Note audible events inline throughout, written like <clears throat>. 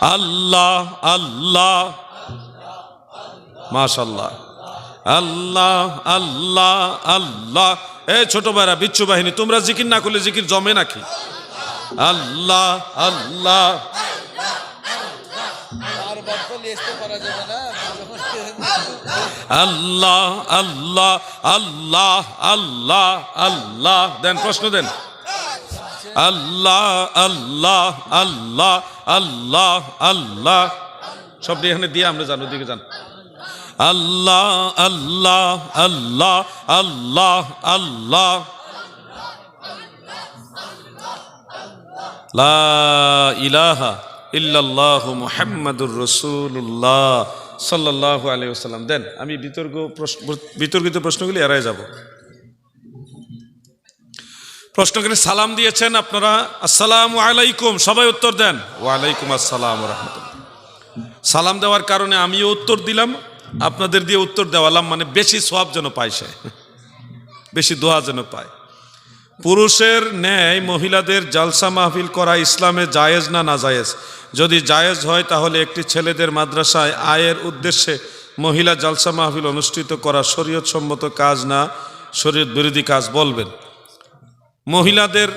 আল্লাহ আল্লাহ। মাশাল্লাহ আল্লাহ আল্লাহ আল্লাহ। এ ছোট ভাইরা, বিচ্ছু বাহিনী, তোমরা জিকির না করলে জিকির জমে নাকি? আল্লাহ আল্লাহ। আল্লাহ আল্লাহ আল্লাহ আল্লাহ আল্লাহ। দেন, প্রশ্ন দেন। আল্লাহ আল্লাহ আল্লাহ আল্লাহ আল্লাহ। সব এখানে দিয়ে আমরা জানো দিকে যান। আল্লাহ আল্লাহ আল্লাহ আল্লাহ আল্লাহ। লা ইলাহা দেন, আমি বিতর্ক বিতর্কিত প্রশ্নগুলি এড়ায় যাব। প্রশ্ন করে সালাম দিয়েছেন আপনারা। আসসালাম আলাইকুম সবাই উত্তর দেন। ওয়ালাইকুম আসসালাম রহমতুল্লাহ। সালাম দেওয়ার কারণে আমিও উত্তর দিলাম আপনাদের দিয়ে উত্তর দেওয়ালাম মানে বেশি সব যেন পায় সে বেশি দোয়া যেন পায়। পুরুষের ন্যায় মহিলাদের জালসা মাহফিল করা ইসলামে জায়েজ না না জায়েজ? যদি জায়েজ হয় তাহলে একটি ছেলেদের মাদ্রাসায় আয়ের উদ্দেশ্যে মহিলা জালসা মাহফিল অনুষ্ঠিত করা শরীয়ত সম্মত কাজ না? শরীয়ত বিরোধী কাজ বলবেন। মহিলাদের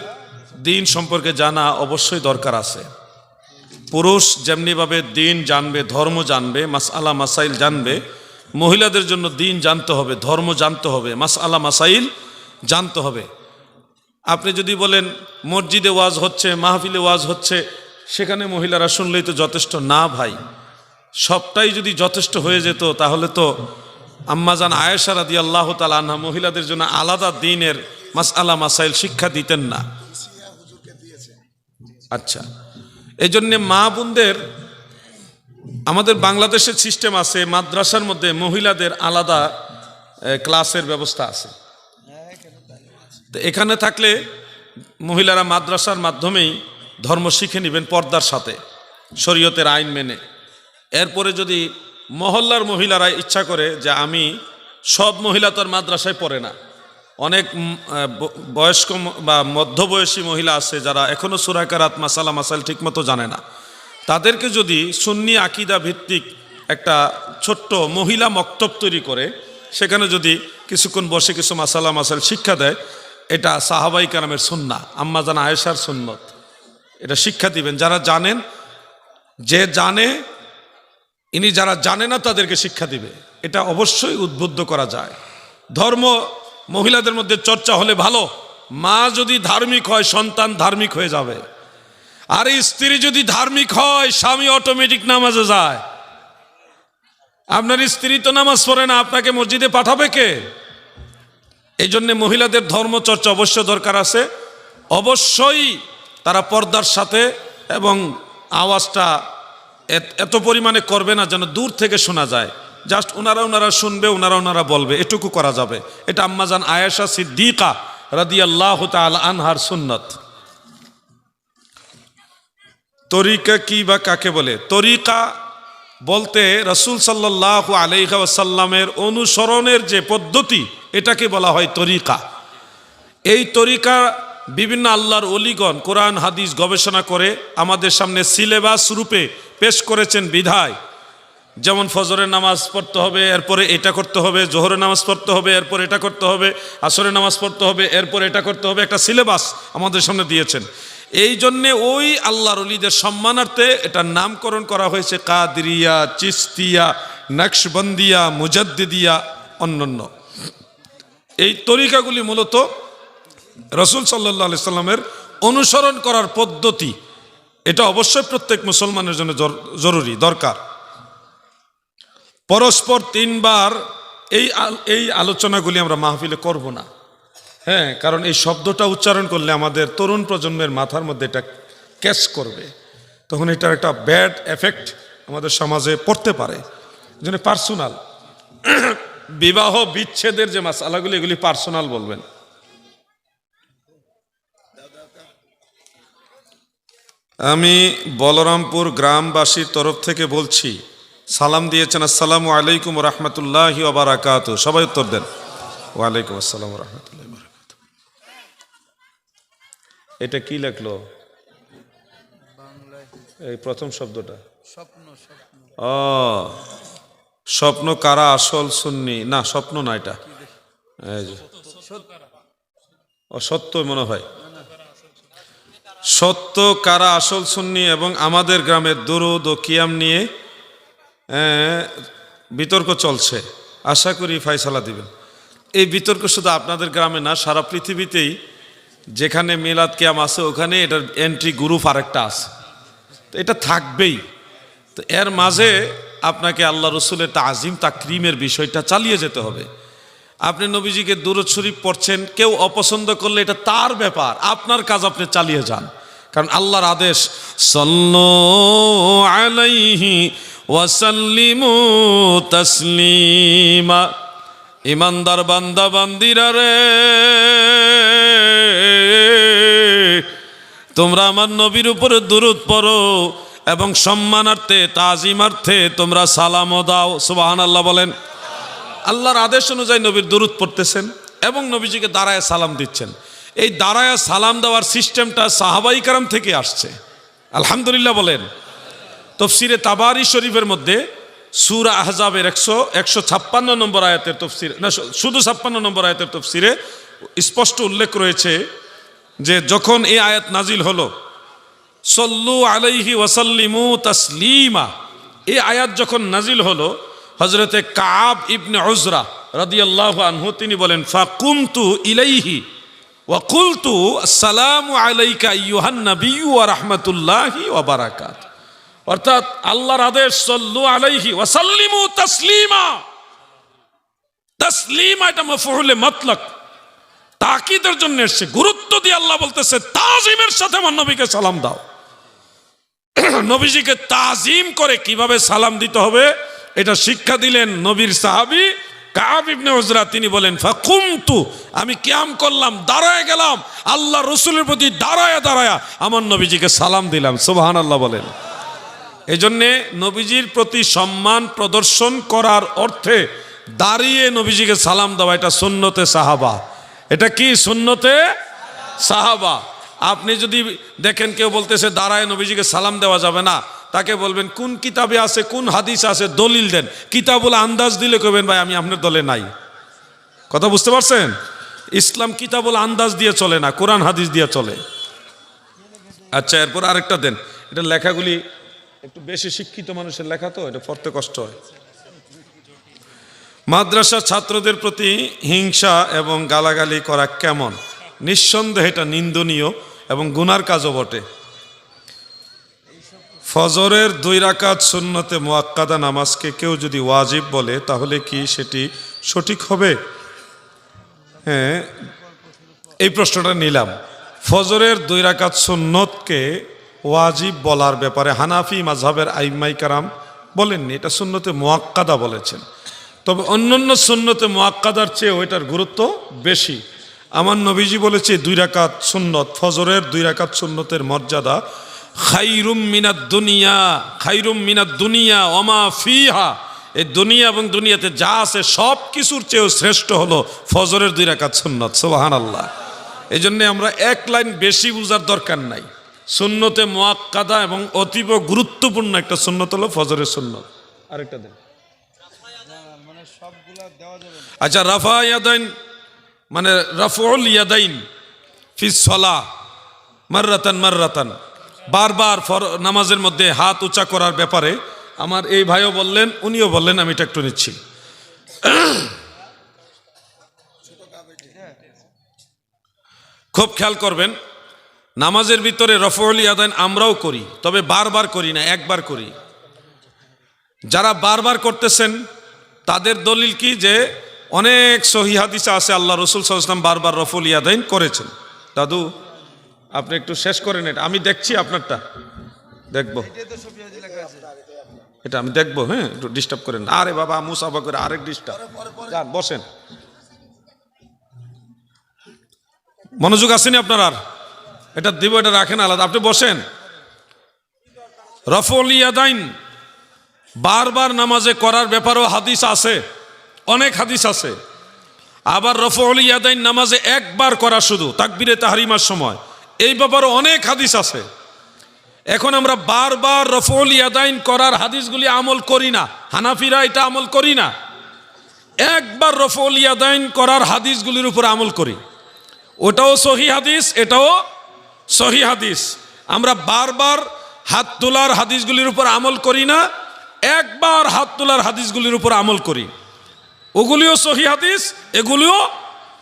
দিন সম্পর্কে জানা অবশ্যই দরকার আছে। পুরুষ যেমনিভাবে দিন জানবে, ধর্ম জানবে মাস আলা মাসাইল জানবে, মহিলাদের জন্য দিন জানতে হবে, ধর্ম জানতে হবে মাস আলা মাসাইল জানতে হবে। আপনি যদি বলেন, মসজিদে ওয়াজ হচ্ছে, মাহফিলে ওয়াজ হচ্ছে, সেখানে মহিলারা শুনলেই তো যথেষ্ট। না ভাই, সবটাই যদি যথেষ্ট হয়ে যেত, তাহলে তো আম্মাজান আয়েশা রাদি আল্লাহ তালা আনহা মহিলাদের জন্য আলাদা দিনের মাস আলা মাসাইল শিক্ষা দিতেন না। আচ্ছা এই জন্যে মা বোনদের, আমাদের বাংলাদেশের সিস্টেম আছে, মাদ্রাসার মধ্যে মহিলাদের আলাদা ক্লাসের ব্যবস্থা আছে। এখানে থাকলে মহিলারা মাদ্রাসার মাধ্যমেই ধর্ম শিখে নেবেন পর্দার সাথে, শরীয়তের আইন মেনে। এরপরে যদি মহল্লার মহিলারা ইচ্ছা করে যে আমি সব মহিলা তো আর মাদ্রাসায় পড়ে না অনেক বয়স্ক বা মধ্যবয়সী মহিলা আছে যারা এখনও সুরাকারাত মাসালা মাসাল ঠিকমতো জানে না। তাদেরকে যদি সুন্নি আকিদা ভিত্তিক একটা ছোট্ট মহিলা মক্তব তৈরি করে, সেখানে যদি কিছুক্ষণ বসে কিছু মাসালা মাসাল শিক্ষা দেয়, এটা সাহাবাই কালামের সুন্না, আম্মা জানা আয়েশার সুন্নত। এটা শিক্ষা দিবেন। যারা জানেন, যে জানে, ইনি যারা জানে না তাদেরকে শিক্ষা দিবে। এটা অবশ্যই উদ্বুদ্ধ করা যায়। ধর্ম মহিলাদের মধ্যে চর্চা হলে ভালো। মা যদি ধার্মিক হয়, সন্তান ধার্মিক হয়ে যাবে। আর স্ত্রী যদি ধার্মিক হয়, স্বামী অটোমেটিক নামাজে যায়। আপনার স্ত্রী তো নামাজ পড়ে না, আপনাকে মসজিদে পাঠাবে কে? এই জন্যে মহিলাদের ধর্মচর্চা অবশ্য দরকার আছে। অবশ্যই তারা পর্দার সাথে এবং আওয়াজটা এত- পরিমাণে করবে না যেন দূর থেকে শোনা যায়। জাস্ট ওনারা ওনারা শুনবে ওনারা ওনারা বলবে, এটুকু করা যাবে। এটা আম্মাজান আয়েশা সিদ্দিকা রাদিয়াল্লাহু তাআলা আনহার সুন্নত। তরিকা কি বা কাকে বলে? তরিকা বলতে রসুল সাল্লাহ আলাইসাল্লামের অনুসরণের যে পদ্ধতি, এটাকে বলা হয় তরিকা। এই তরিকা বিভিন্ন আল্লাহর অলিগণ কোরআন, হাদিস গবেষণা করে আমাদের সামনে সিলেবাস রূপে পেশ করেছেন বিধায়। যেমন ফজরের নামাজ পড়তে হবে, এরপরে এটা করতে হবে, জোহরের নামাজ পড়তে হবে, এরপর এটা করতে হবে, আসরের নামাজ পড়তে হবে, এরপর এটা করতে হবে, একটা সিলেবাস আমাদের সামনে দিয়েছেন। এই জন্যে ওই আল্লাহর অলিদের সম্মানার্থে এটার নামকরণ করা হয়েছে কাদরিয়া, চিস্তিয়া, নকশবন্দিয়া, মুজাদ্দিদিয়া, অন্যান্য। এই তরিকাগুলি মূলত রসুল সাল্লাহ সাল্লামের অনুসরণ করার পদ্ধতি। এটা অবশ্যই প্রত্যেক মুসলমানের জন্য জর- জরুরি, দরকার। পরস্পর তিনবার এই এই আলোচনাগুলি আমরা মাহফিলে করব না। হ্যাঁ কারণ এই শব্দটা উচ্চারণ করলে আমাদের তরুণ প্রজন্মের মাথার মধ্যে এটা ক্যাচ করবে। তখন এটার একটা ব্যাড এফেক্ট আমাদের সমাজে পড়তে পারে। জন্য পার্সোনাল। <coughs> বিবাহ বিচ্ছেদের যে মাসালাগুলি, এগুলি পার্সোনাল বলবেন। আমি বলরামপুর গ্রামবাসীর তরফ থেকে বলছি সালাম দিয়েছেন আসসালামু আলাইকুম রহমতুল্লাহ বারাকাত সবাই উত্তর দেন। ওয়ালাইকুম আসসালাম রহমতুল্লাহ বারাকাত এটা কি লেখলো? এই প্রথম শব্দটা। স্বপ্ন ও স্বপ্ন কারা? আসল সুন্নি? না স্বপ্ন না এটা। ও সত্য মনে হয়। সত্য কারা? আসল সুন্নি এবং আমাদের গ্রামের দুরুদ ও কিয়াম নিয়ে বিতর্ক চলছে। আশা করি ফাইসালা দিবেন। এই বিতর্ক শুধু আপনাদের গ্রামে না, সারা পৃথিবীতেই যেখানে মিলাদ কিয়াম আছে, ওখানে এটার এন্ট্রি গ্রুপ আরেকটা আছে। তো এটা থাকবেই। তো এর মাঝে আপনাকে আল্লাহ রসুলের তা তাজিম, তাকরিমের বিষয়টা চালিয়ে যেতে হবে। আপনি নবীজিকে দূরত শরীফ পড়ছেন, কেউ অপছন্দ করলে এটা তার ব্যাপার, আপনার কাজ আপনি চালিয়ে যান। কারণ আল্লাহর আদেশ, সল্ল আলাইহি ওয়াসাল্লিমু তাসলিমা। ইমানদার বান্দা, বান্দিরা রে। তোমরা আমার নবীর উপরে দুরুদ পড়ো এবং সম্মানার্থে, তাজিমার্থে তোমরা সালামও দাও। সুবাহান আল্লাহ বলেন। আল্লাহর আদেশ অনুযায়ী নবীর দুরুদ পড়তেছেন এবং নবীজিকে দাঁড়ায় সালাম দিচ্ছেন। এই দাঁড়ায় সালাম দেওয়ার সিস্টেমটা সাহাবাই কারাম থেকে আসছে। আলহামদুলিল্লাহ বলেন। তফসিরে তাবারি শরীফের মধ্যে সুরা আহজাবের একশো একশো ছাপ্পান্ন নম্বর আয়াতের তফসির, না শুধু ছাপ্পান্ন নম্বর আয়াতের তফসিরে স্পষ্ট উল্লেখ রয়েছে যে যখন এই আয়াত নাজিল হলো, সল্লু আলাইহি ওয়াসাল্লিমু তাসলিমা, এই আয়াত যখন নাজিল হলো হজরতে কাব ইবনে উজরা রাদিয়াল্লাহু আনহু, তিনি বলেন, ফাকুমতু ইলাইহি ওয়া কুলতু আসসালামু আলাইকা আইয়ুহান নাবিয়্যু ওয়া রাহমাতুল্লাহি ওয়া বারাকাত। অর্থাৎ আল্লাহর আদেশ, সল্লু আলাইহি ওয়াসাল্লিমু তাসলিমা। তাসলিমা এটা মফউলে মতলক। তাকিদের জন্য এসছে। গুরুত্ব দিয়ে আল্লাহ বলতেছে, তাজিমের সাথে আমার নবীকে সালাম দাও। <clears throat> নবীজিকে তাজিম করে কীভাবে সালাম দিতে হবে, এটা শিক্ষা দিলেন নবীর সাহাবী কাব ইবনে উজরা। তিনি বলেন, ফাকুমতু, আমি কিয়াম করলাম, দাঁড়ায় গেলাম। আল্লাহ রসুলের প্রতি দাঁড়ায় দাঁড়ায় আমার নবীজিকে সালাম দিলাম। সুবহান আল্লাহ বলেন। এই জন্যে নবীজির প্রতি সম্মান প্রদর্শন করার অর্থে দাঁড়িয়ে নবীজিকে সালাম দেওয়া, এটা সুন্নতে সাহাবা। এটা কি সুন্নতে সাহাবা? আপনি যদি দেখেন কেউ বলতেছে, দাঁড়ায়, নবীজিকে সালাম দেওয়া যাবে না। তাকে বলবেন, কোন কিতাবে আছে, কোন হাদিস আছে, দলিল দেন। কিতাবুল আন্দাজ দিলে কবেন ভাই, আমি আপনার দলে নাই। কথা বুঝতে পারছেন? ইসলাম কিতাবুল আন্দাজ দিয়ে চলে না, কোরআন হাদিস দিয়ে চলে। আচ্ছা এরপর আরেকটা দেন। এটা লেখাগুলি একটু বেশি শিক্ষিত মানুষের লেখা তো, এটা পড়তে কষ্ট হয়। মাদ্রাসা ছাত্রদের প্রতি হিংসা এবং গালাগালি করা কেমন? নিঃসন্দেহে এটা নিন্দনীয় এবং গুনার কাজও বটে। ফজরের দুই রাকাত সুন্নতে মোয়াক্কাদা নামাজকে কেউ যদি ওয়াজিব বলে, তাহলে কি সেটি সঠিক হবে? হ্যাঁ এই প্রশ্নটা নিলাম। ফজরের দুই রাকাত সুন্নতকে ওয়াজিব বলার ব্যাপারে হানাফি মাঝহাবের আইমাই কারাম বলেননি। এটা সুন্নতে মোয়াক্কাদা বলেছেন। তবে অন্যান্য সুন্নতে মোয়াক্কাদার চেয়ে ওইটার গুরুত্ব বেশি। আমার নবীজি বলেছে, দুই রাকাত সুন্নত, ফজরের দুই রাকাত সুন্নতের মর্যাদা খাইরুম মিনাদ দুনিয়া, খাইরুম মিনাদ দুনিয়া অমা ফিহা। এই দুনিয়া এবং দুনিয়াতে যা আছে সব কিছুর চেয়েও শ্রেষ্ঠ হলো ফজরের দুই রাকাত সুন্নত। সোবাহান আল্লাহ এই জন্যে আমরা এক লাইন বেশি বুঝার দরকার নাই। সুন্নতে মোয়াক্কাদা এবং অতীব গুরুত্বপূর্ণ একটা সুন্নত হলো ফজরের সুন্নত। আরেকটা দেন। আচ্ছা রাফা ইয়াদাইন মানে রাফুল ইয়াদাইন ফি সলা মাররাতান মাররাতান। বারবার ফর, নামাজের মধ্যে হাত উঁচা করার ব্যাপারে আমার এই ভাইও বললেন, উনিও বললেন, আমি এটা একটু নিচ্ছি। খুব খেয়াল করবেন নামাজের ভিতরে রফউল ইয়াদাইন আমরাও করি, তবে বারবার করি না, একবার করি। যারা বারবার করতেছেন, তাদের দলিল কি যে অনেক সহি হাদিসে আছে, আল্লাহ রসুল সাল্লাম বারবার রফুল ইয়াদাইন করেছেন। দাদু, আপনি একটু শেষ করেন এটা আমি দেখছি আপনারটা। দেখব। এটা আমি দেখব হ্যাঁ একটু ডিস্টার্ব করেন। আরে বাবা মুসাফা করে আরেক ডিস্টার্ব বসেন। মনোযোগ আসেনি আপনার আর? এটা দিব, এটা রাখেন আলাদা। আপনি বসেন। রফল ইয়াদাইন, বারবার নামাজে করার ব্যাপারেও হাদিস আছে, অনেক হাদিস আছে। আবার রফল ইয়াদাইন নামাজে একবার করা শুধু, তাকবিরে তাহারিমার সময়। এই ব্যাপারে অনেক হাদিস আছে। এখন আমরা বারবার রফল ইয়াদাইন করার হাদিসগুলি আমল করি না। হানাফিরা এটা আমল করি না। একবার রফল ইয়াদাইন করার হাদিসগুলির উপর আমল করি। ওটাও সহি হাদিস, এটাও সহি হাদিস। আমরা বারবার হাত তোলার হাদিসগুলির উপর আমল করি না, একবার হাত তোলার হাদিসগুলির উপর আমল করি। ওগুলিও সহি হাদিস, এগুলিও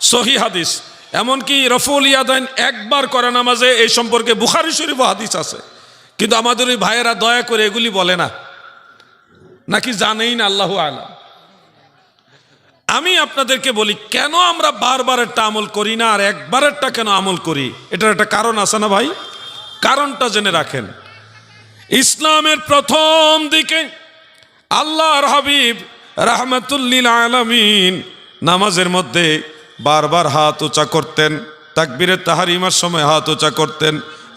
সহি হাদিস। এমনকি রফুল ইয়াদাইন একবার করে নামাজে এই সম্পর্কে বুখারি শরীফ হাদিস আছে। কিন্তু আমাদের ওই ভাইয়েরা দয়া করে এগুলি বলে না। নাকি জানেই না, আল্লাহ আলাম। আমি আপনাদেরকে বলি, কেন আমরা বারবার একটা আমল করি না আর একবারেরটা কেন আমল করি? এটার একটা কারণ আছে না ভাই? কারণটা জেনে রাখেন। ইসলামের প্রথম দিকে আল্লাহর হাবিব রাহমাতুল্লিল আলমিন নামাজের মধ্যে বারবার হাত উঁচা করতেন, তাকবীরের তাহারিমার সময় হাত উঁচা করতেন,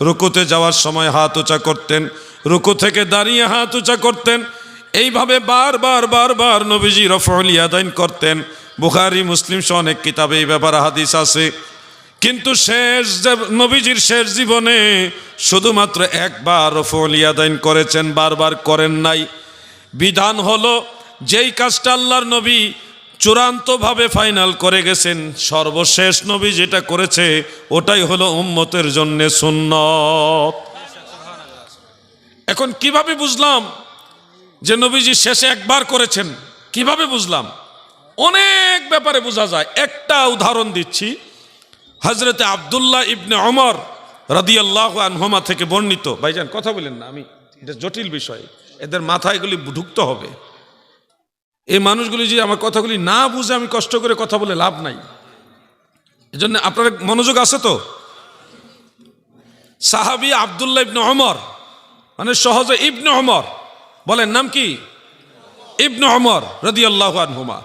রুকুতে যাওয়ার সময় হাত উঁচা করতেন, রুকু থেকে দাঁড়িয়ে হাত উঁচা করতেন এইভাবে বারবার বারবার নবীজি রফল ইয়াদাইন করতেন। বুখারি, মুসলিম সহ অনেক কিতাবে এই ব্যাপারে হাদিস আছে। কিন্তু শেষ নবীজির শেষ জীবনে শুধুমাত্র একবার রফল ইয়াদাইন করেছেন বারবার করেন নাই। বিধান হলো, যেই কাজটা আল্লাহর নবী চূড়ান্তভাবে ফাইনাল করে গেছেন, সর্বশেষ নবী যেটা করেছে, ওটাই হলো উম্মতের জন্যে সুন্নত। এখন কীভাবে বুঝলাম? যে নবীজি শেষে একবার করেছেন, কীভাবে বুঝলাম? অনেক ব্যাপারে বোঝা যায়। একটা উদাহরণ দিচ্ছি। হজরতে আবদুল্লাহ ইবনে অমর রাদিয়াল্লাহু আনহুমা থেকে বর্ণিত। ভাইজান, কথা বলেন না আমি, এটা জটিল বিষয়। এদের মাথায় এগুলি ঢুকতে হবে। এই মানুষগুলি যে আমার কথাগুলি না বুঝে আমি কষ্ট করে কথা বলে লাভ নাই। এজন্য আপনার মনোযোগ আছে তো? সাহাবি আবদুল্লাহ ইবনে অমর মানে সহজে ইবনে অমর বলেন, নাম কি? ইবনে অমর রাদিয়াল্লাহু আনহুমা।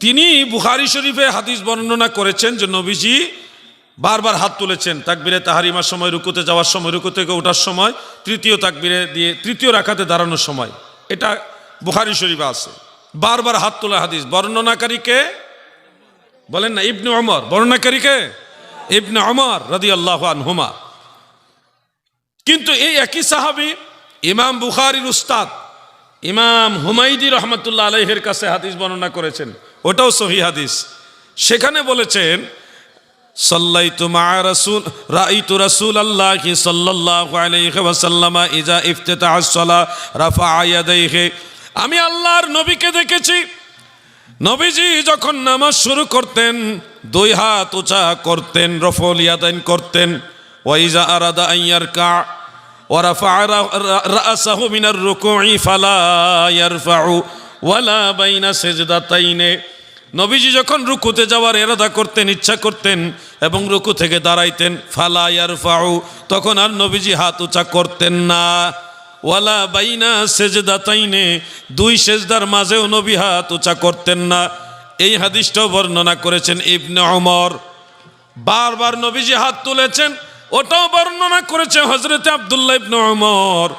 তিনি বুখারি শরীফে হাদিস বর্ণনা করেছেন যে নবীজি বারবার হাত তুলেছেন তাকবিরে তাহারিমার সময়, রুকুতে যাওয়ার সময়, রুকু থেকে ওঠার সময়, তৃতীয় তাকবিরে দিয়ে, তৃতীয় রাখাতে দাঁড়ানোর সময়। এটা বুখারি শরীফে আছে। বারবার হাত তোলা হাদিস। বর্ণনাকারীকে বলেন না, ইবনে অমর বর্ণনাকারীকে ইবনে অমর রাদি আল্লাহ আনহুমা। কিন্তু এই একই সাহাবি ইমাম বুখারির উস্তাদ, ইমাম হুমাইদি রহমতুল্লাহ আলহের কাছে হাদিস বর্ণনা করেছেন, ওটাও সহি হাদিস। সেখানে বলেছেন, সাল্লাইতু মা রাসূল ইজা আমি আল্লাহর নবীকে দেখেছি। নবীজি যখন নামাজ শুরু করতেন, দুই হাত উঁচা করতেন, রফল ইয়াদাইন করতেন ওয়াইজা আরাদা আইয়ার কা ورفع رأسه من الركوع فلا يرفع ولا بين سجدتين নবীজি যখন রুকুতে যাওয়ার এরাদা করতেন ইচ্ছা করতেন এবং রুকু থেকে দাঁড়াইতেন ফালা ইয়ারফাউ তখন আর নবীজি হাত উঁচা করতেন না ওয়ালা বাইনা সেজদাতাইনে দুই সেজদার মাঝেও নবী হাত উঁচা করতেন না এই হাদিসটাও বর্ণনা করেছেন ইবনে ওমর বারবার নবীজি হাত তুলেছেন ওটাও বর্ণনা করেছে হজরত আবদুল্লাহ ইবনে ওমর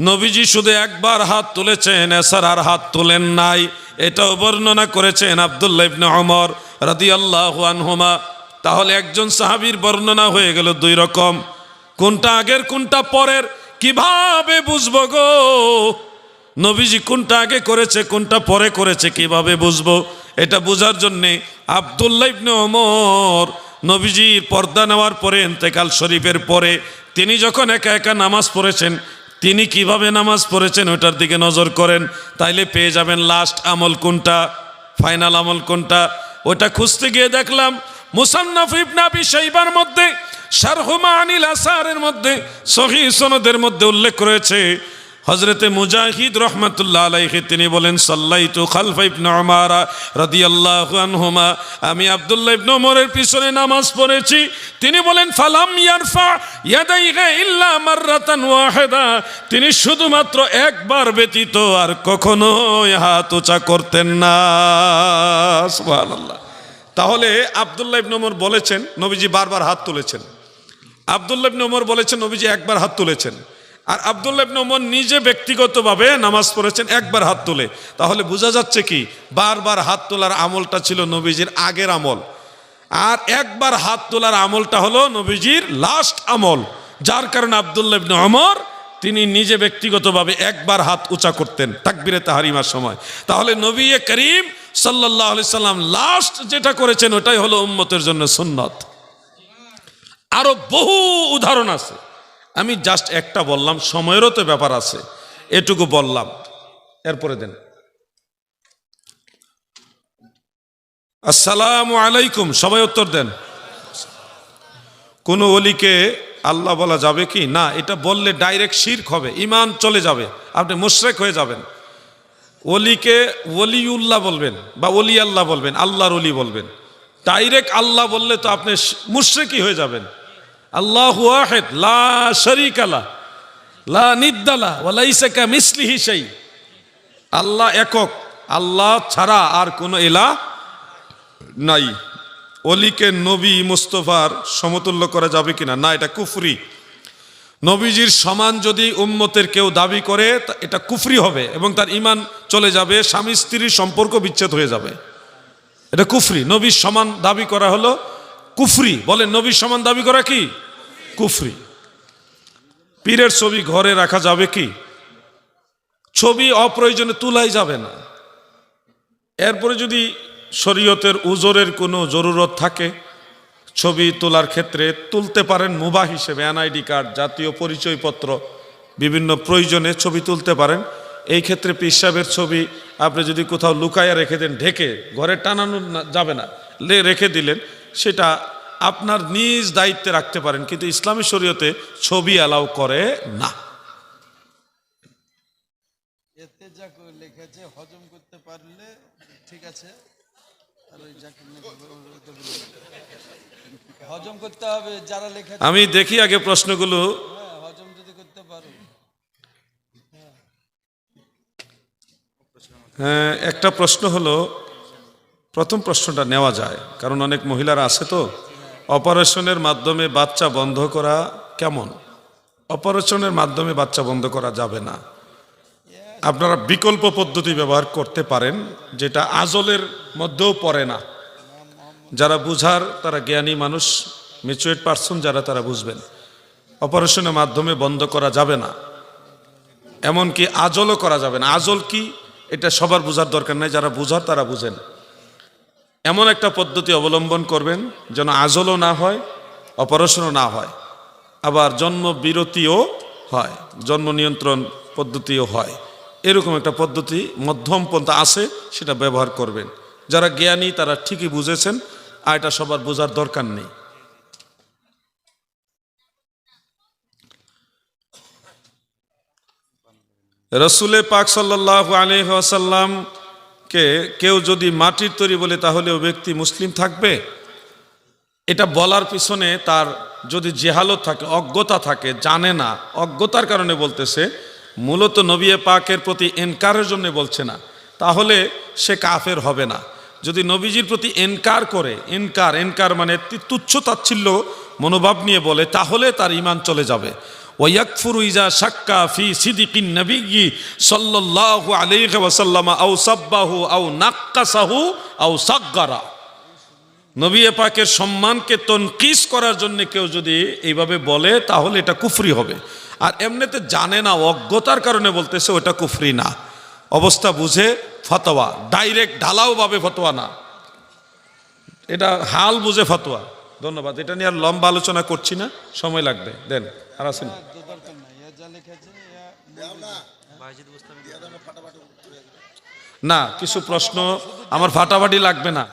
নবীজি শুধু একবার হাত তুলেছেন, এসার আর হাত তুলেন নাই। এটাও বর্ণনা করেছেন আবদুল্লাহ ইবনে ওমর রাদিয়াল্লাহু আনহুমা। তাহলে একজন সাহাবীর বর্ণনা হয়ে গেল দুই রকম। কোনটা আগের, কোনটা পরের, কীভাবে বুঝব গো? নবীজি কোনটা আগে করেছে, কোনটা পরে করেছে, কীভাবে বুঝব? এটা বোঝার জন্যে আবদুল্লাহ ইবনে ওমর নবীজির পর্দা নেওয়ার পরে এন্তেকাল শরীফের পরে তিনি যখন একা একা নামাজ পড়েছেন, তিনি কীভাবে নামাজ পড়েছেন ওটার দিকে নজর করেন। তাইলে পেয়ে যাবেন লাস্ট আমল কোনটা ফাইনাল আমল কোনটা। ওটা খুঁজতে গিয়ে দেখলাম, মুসান্নাফ ইবনে আবি শাইবার মধ্যে শারহুমা আনিল আসারের মধ্যে সহি সনদের মধ্যে উল্লেখ রয়েছে হজরতে মুজাহিদ রহমতুল্লাহ আলাইহি তিনি বলেন, সাল্লাইতু খালফা ইবনে উমারা রাদিয়াল্লাহু আমি আব্দুল্লাহ ইবনে ওমরের পিছনে নামাজ পড়েছি। তিনি বলেন, ফালাম ইয়ারফা তিনি শুধুমাত্র একবার ব্যতীত আর কখনো হাত উঁচা করতেন না। তাহলে আব্দুল্লাহ ইবনে ওমর বলেছেন, নবীজি বারবার হাত তুলেছেন। আবদুল্লাহ ইবনে ওমর বলেছেন, নবীজি একবার হাত তুলেছেন। আর আবদুল্লাহ ইবনে ওমর নিজে ব্যক্তিগতভাবে নামাজ পড়েছেন, একবার হাত তুলে। তাহলে বোঝা যাচ্ছে কি, বারবার হাত তোলার আমলটা ছিল নবীজির আগের আমল। আর একবার হাত তোলার আমলটা হলো নবীজির লাস্ট আমল। যার কারণে আবদুল্লাহ ইবনে অমর তিনি নিজে ব্যক্তিগতভাবে একবার হাত উঁচা করতেন তাকবিরে তাহারিমার সময়। তাহলে নবী করিম সাল্লাহ সাল্লাম লাস্ট যেটা করেছেন, ওটাই হলো উম্মতের জন্য সুন্নত। আরও বহু উদাহরণ আছে। আমি জাস্ট একটা বললাম, সময়েরও তো ব্যাপার আছে, এটুকু বললাম। এরপরে দেন। আসসালাম আলাইকুম, সবাই উত্তর দেন। কোন অলিকে আল্লাহ বলা যাবে কি? না, এটা বললে ডাইরেক্ট শির্ক হবে ইমান চলে যাবে, আপনি মুশরেক হয়ে যাবেন। অলিকে ওলিউল্লাহ বলবেন বা অলি আল্লাহ বলবেন, আল্লাহর অলি বলবেন। ডাইরেক্ট আল্লাহ বললে তো আপনি মুশরেকই হয়ে যাবেন। আল্লাহ ওয়াহেদ, লা শরিক আলা লা নিদ্দালা ওয়ালাইসা কা মিসলিহি সেই আল্লাহ একক, আল্লাহ ছাড়া আর কোনো এলা নাই। অলিকে নবী মুস্তফার সমতুল্য করা যাবে কিনা? না, এটা কুফরি। নবীজির সমান যদি উম্মতের কেউ দাবি করে এটা কুফরি হবে এবং তার ইমান চলে যাবে স্বামী স্ত্রীর সম্পর্ক বিচ্ছেদ হয়ে যাবে। এটা কুফরি। নবীর সমান দাবি করা হলো কুফরি। বলেন, নবীর সমান দাবি করা কি? কুফরি। পীরের ছবি ঘরে রাখা যাবে কি? ছবি অপ্রয়োজনে তুলাই যাবে না। এরপরে যদি শরীয়তের উজোরের কোনো জরুরত থাকে, ছবি তোলার ক্ষেত্রে তুলতে পারেন মুবা হিসেবে, এনআইডি কার্ড, জাতীয় পরিচয়পত্র, বিভিন্ন প্রয়োজনে ছবি তুলতে পারেন। এই ক্ষেত্রে পিসাবের ছবি আপনি যদি কোথাও লুকাইয়া রেখে দেন, ঢেকে, ঘরে টানানো যাবে না। লে, রেখে দিলেন সেটা আপনার নিজ দায়িত্বে রাখতে পারেন কিন্তু ইসলামী শরীয়তে ছবি অ্যালাউ করে না। এতে যা লিখেছে হজম করতে পারলে ঠিক আছে। হজম করতে হবে যারা আমি দেখি আগে প্রশ্নগুলো। হ্যাঁ হজম যদি করতে পারো। হ্যাঁ একটা প্রশ্ন হলো প্রথম প্রশ্নটা নেওয়া যায়, কারণ অনেক মহিলারা আছে তো। অপারেশনের মাধ্যমে বাচ্চা বন্ধ করা কেমন? অপারেশনের মাধ্যমে বাচ্চা বন্ধ করা যাবে না। আপনারা বিকল্প পদ্ধতি ব্যবহার করতে পারেন, যেটা আজলের মধ্যেও পড়ে না। যারা বুঝার, তারা জ্ঞানী মানুষ ম্যাচুয়েট পার্সন যারা, তারা বুঝবেন। অপারেশনের মাধ্যমে বন্ধ করা যাবে না। এমনকি আজলও করা যাবে না। আজল কি? এটা সবার বোঝার দরকার নাই। যারা বুঝার, তারা বুঝেন। এমন একটা পদ্ধতি অবলম্বন করবেন যেন আজলও না হয়, অপারেশনও না হয়, আবার জন্ম বিরতিও হয়, জন্ম নিয়ন্ত্রণ পদ্ধতিও হয়। এরকম একটা পদ্ধতি মধ্যম পন্থা আছে, সেটা ব্যবহার করবেন। যারা জ্ঞানী, তারা ঠিকই বুঝেছেন, আর এটা সবার বোঝার দরকার নেই। রসুলে পাক সাল্লাহ আলহাসাল্লামকে কেউ যদি মাটির তৈরি বলে তাহলে ও ব্যক্তি মুসলিম থাকবে? এটা বলার পিছনে তার যদি জেহালত থাকে, অজ্ঞতা থাকে, জানে না, অজ্ঞতার কারণে বলতেছে, মূলত নবিয়ে পাকের প্রতি এনকারের জন্য বলছে না, তাহলে সে কাফের হবে না। যদি নবীজির প্রতি এনকার করে, এনকার এনকার মানে তুচ্ছ তাচ্ছিল্য, মনোভাব নিয়ে বলে, তাহলে তার ইমান চলে যাবে। ওয়াকফুরু ইজা শাক্কা ফি সিদিকিন নবিয়্যি সাল্লাল্লাহু আলাইহি ওয়াসাল্লাম আও সাব্বাহু আও নাক্কাসাহু আও সাগগারা। নবী সম্মানকে তনকিস করার জন্য কেউ যদি এইভাবে বলে, তাহলে এটা কুফরি হবে। আর এমনিতে জানে না, অজ্ঞতার কারণে বলতেছে ওটা কুফরি না। অবস্থা বুঝে, ফতোয়া। ডাইরেক্ট ঢালাওভাবে ফতোয়া না। এটা হাল বুঝে ফতোয়া। ধন্যবাদ। এটা নিয়ে আর লম্বা আলোচনা করছি না। সময় লাগবে। দেন। আর আসেন। না কিছু প্রশ্ন আমার ফাটাফাটি লাগবে না।